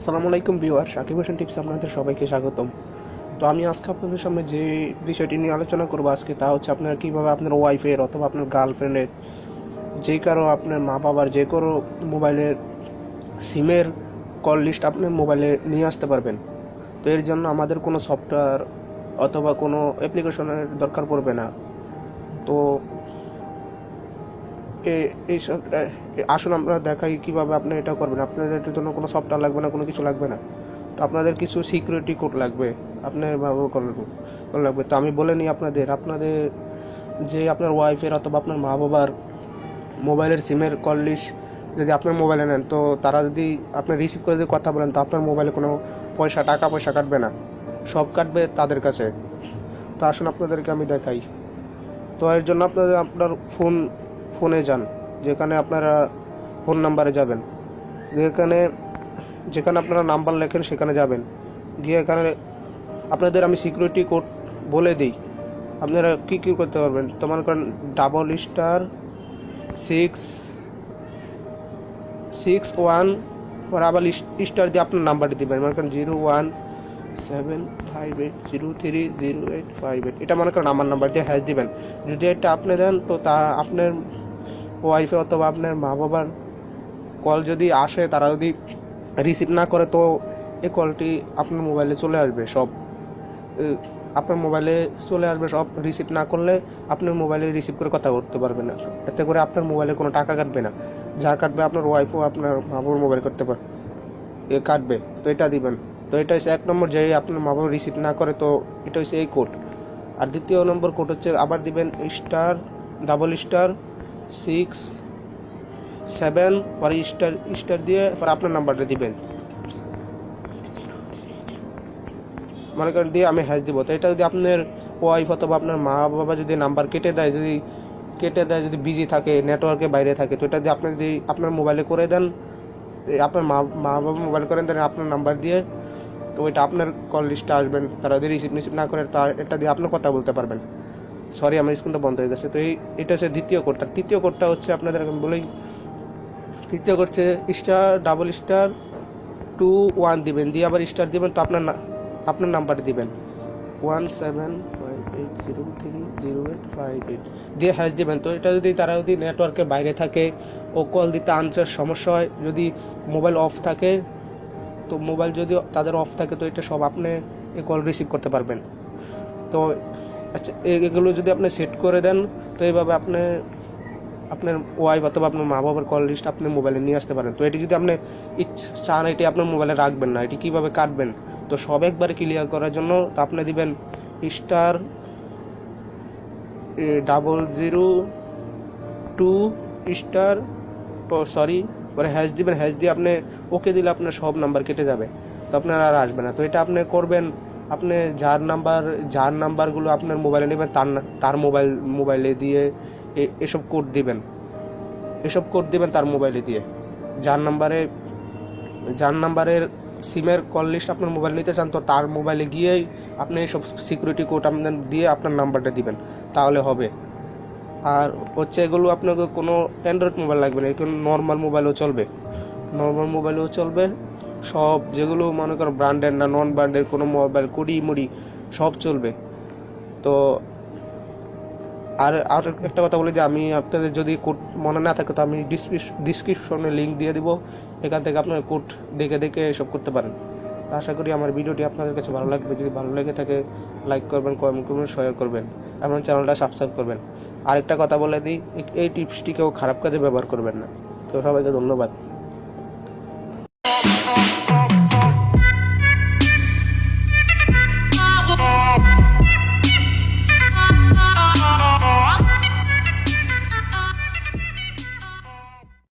আসসালামু আলাইকুম viewer Shakib Hossain tips আপনাদের সবাইকে স্বাগতম। তো আমি আজকে আপনাদের সামনে যে বিষয়টি নিয়ে আলোচনা করব আজকে তা হচ্ছে আপনার কীভাবে আপনার ওয়াইফের অথবা আপনার গার্লফ্রেন্ডের যে কারও আপনার মা বাবার যে কারও মোবাইলের সিমের কল লিস্ট আপনার মোবাইলে নিয়ে আসতে পারবেন। তো এর জন্য আমাদের কোনো সফটওয়্যার অথবা কোনো অ্যাপ্লিকেশনের দরকার পড়বে না। তো এ- এইসব আসুন আমরা দেখাই কীভাবে আপনি এটা করবেন। আপনাদের জন্য কোনো সফটওয়্যার লাগবে না, কোনো কিছু লাগবে না। তো আপনাদের কিছু সিকিউরিটি কোড লাগবে আপনার ব্যবহার করার করা লাগবে তো আমি বলে নিই আপনাদের আপনাদের যে আপনার ওয়াইফের অথবা আপনার মা বাবার মোবাইলের সিমের কল লিস্ট যদি আপনার মোবাইলে নেন, তো তারা যদি আপনি রিসিভ করে যদি কথা বলেন, তো আপনার মোবাইলে কোনো পয়সা, টাকা পয়সা কাটবে না। সব কাটবে তাদের কাছে। তো আসুন আপনাদেরকে আমি দেখাই। তো এর জন্য আপনাদের আপনার ফোন ফোনে যান, যেখানে আপনারা ফোন নাম্বারে যাবেন। যেখানে যেখানে আপনারা নাম্বার লেখেন, সেখানে যাবেন। গিয়ে এখানে আপনাদের আমি সিকিউরিটি কোড বলে দিই। আপনারা কি কি করতে পারবেন? তো মনে করেন double star six six one পর আবার স্টার দিয়ে আপনার নাম্বারটি দিবেন। মনে করেন zero one seven five eight zero three zero eight five eight এটা মনে করেন আমার নাম্বার দিয়ে হ্যাশ দিবেন। যদি এটা আপনি দেন, তো তা আপনার ওয়াইফে অথবা আপনার মা বাবার কল যদি আসে, তারা যদি রিসিভ না করে, তো এই কলটি আপনার মোবাইলে চলে আসবে সব। আপনার মোবাইলে চলে আসবে সব। রিসিভ না করলে আপনার মোবাইলে রিসিভ করে কথা বলতে পারবে না। এতে করে আপনার মোবাইলে কোনো টাকা কাটবে না। যা কাটবে আপনার ওয়াইফও আপনার মা বাবার মোবাইল করতে পারে, এ, কাটবে। তো এটা দিবেন। তো এটা হচ্ছে এক নম্বর যে আপনার মা বাবা রিসিভ না করে, তো এটা হচ্ছে এই কোড আর দ্বিতীয় নম্বর কোড হচ্ছে আবার দিবেন star double star six seven পরে স্টার স্টার দিয়ে পরে আপনার নাম্বারটা দিবেন। মনে করেন দিয়ে আমি হ্যাশ দিব। তো এটা যদি আপনার ওয়াইফ অথবা আপনার মা বাবা যদি নাম্বার কেটে দেয়, যদি কেটে দেয়, যদি বিজি থাকে নেটওয়ার্কে বাইরে থাকে, তো এটা যদি আপনি যদি আপনার মোবাইলে করে দেন আপনার মা মা বাবা মোবাইল করেন দেন আপনার নাম্বার দিয়ে তো ওইটা আপনার কল লিস্টে আসবেন। তারা যদি রিসিভ মিসিভ না করে, তা এটা দিয়ে আপনার কথা বলতে পারবেন। সরি, আমার স্ক্রিনটা বন্ধ হয়ে গেছে। তো এই এটা হচ্ছে দ্বিতীয় কোডটা। তৃতীয় কোডটা হচ্ছে আপনাদের আমি বলেই তৃতীয় করছে star double star two one দিবেন। দিয়ে আবার স্টার দিবেন, তো আপনার আপনার নাম্বার দিবেন। One seven five eight zero three zero eight five eight দিয়ে হ্যাশ দিবেন। তো এটা যদি তারা যদি নেটওয়ার্কের বাইরে থাকে ও কল দিতে আনসার সমস্যা হয়, যদি মোবাইল অফ থাকে, তো মোবাইল যদি তাদের অফ থাকে, তো এটা সব আপনি এই কল রিসিভ করতে পারবেন। তো আচ্ছা এগুলো যদি আপনি সেট করে দেন, তো এইভাবে আপনি, আপনার ওয়াইফ অথবা আপনার মা বাবার কল লিস্ট আপনি মোবাইলে নিয়ে আসতে পারেন। তো এটি যদি আপনি ইচ্ছ- চান, এটি আপনার মোবাইলে রাখবেন না। এটি কীভাবে কাটবেন? তো সব একবারে ক্লিয়ার করার জন্য তো আপনি দিবেন star double zero two star sorry পরে হ্যাশ দিবেন। হ্যাশ দিয়ে আপনি ওকে দিলে আপনার সব নাম্বার কেটে যাবে। তো আপনার আর আসবে না। তো এটা আপনি করবেন আপনি যার নাম্বার, যার নাম্বারগুলো আপনার মোবাইলে নেবেন, তার তার মোবাইল মোবাইলে দিয়ে এসব কোড দিবেন। এসব কোড দিবেন তার মোবাইলে দিয়ে। যার নাম্বারে, যার নাম্বারের সিমের কল লিস্ট আপনার মোবাইল নিতে চান, তো তার মোবাইলে গিয়েই আপনি এইসব সিকিউরিটি কোড আপনার দিয়ে আপনার নাম্বারটা দিবেন। তাহলে হবে। আর হচ্ছে এগুলো আপনাকে কোনো অ্যান্ড্রয়েড মোবাইল লাগবে না এগুলো নর্মাল মোবাইলও চলবে। নর্মাল মোবাইলেও চলবে। সব যেগুলো মনে করো ব্র্যান্ডের না নন ব্র্যান্ডের কোনো মোবাইল কুড়ি মুড়ি, সব চলবে। তো আর আর একটা কথা বলি যে আমি আপনাদের যদি কোড মনে না থাকে, তো আমি ডিসক্রিপশনে লিংক দিয়ে দিব। এখান থেকে আপনারা কোড দেখে দেখে এসব করতে পারেন। আশা করি আমার ভিডিওটি আপনাদের কাছে ভালো লাগবে। যদি ভালো লেগে থাকে লাইক করবেন কমেন্ট করবেন শেয়ার করবেন, এবং চ্যানেলটা সাবস্ক্রাইব করবেন। আরেকটা কথা বলে দিই, এই টিপসটি কেউ খারাপ কাজে ব্যবহার করবেন না। তো সবাইকে ধন্যবাদ।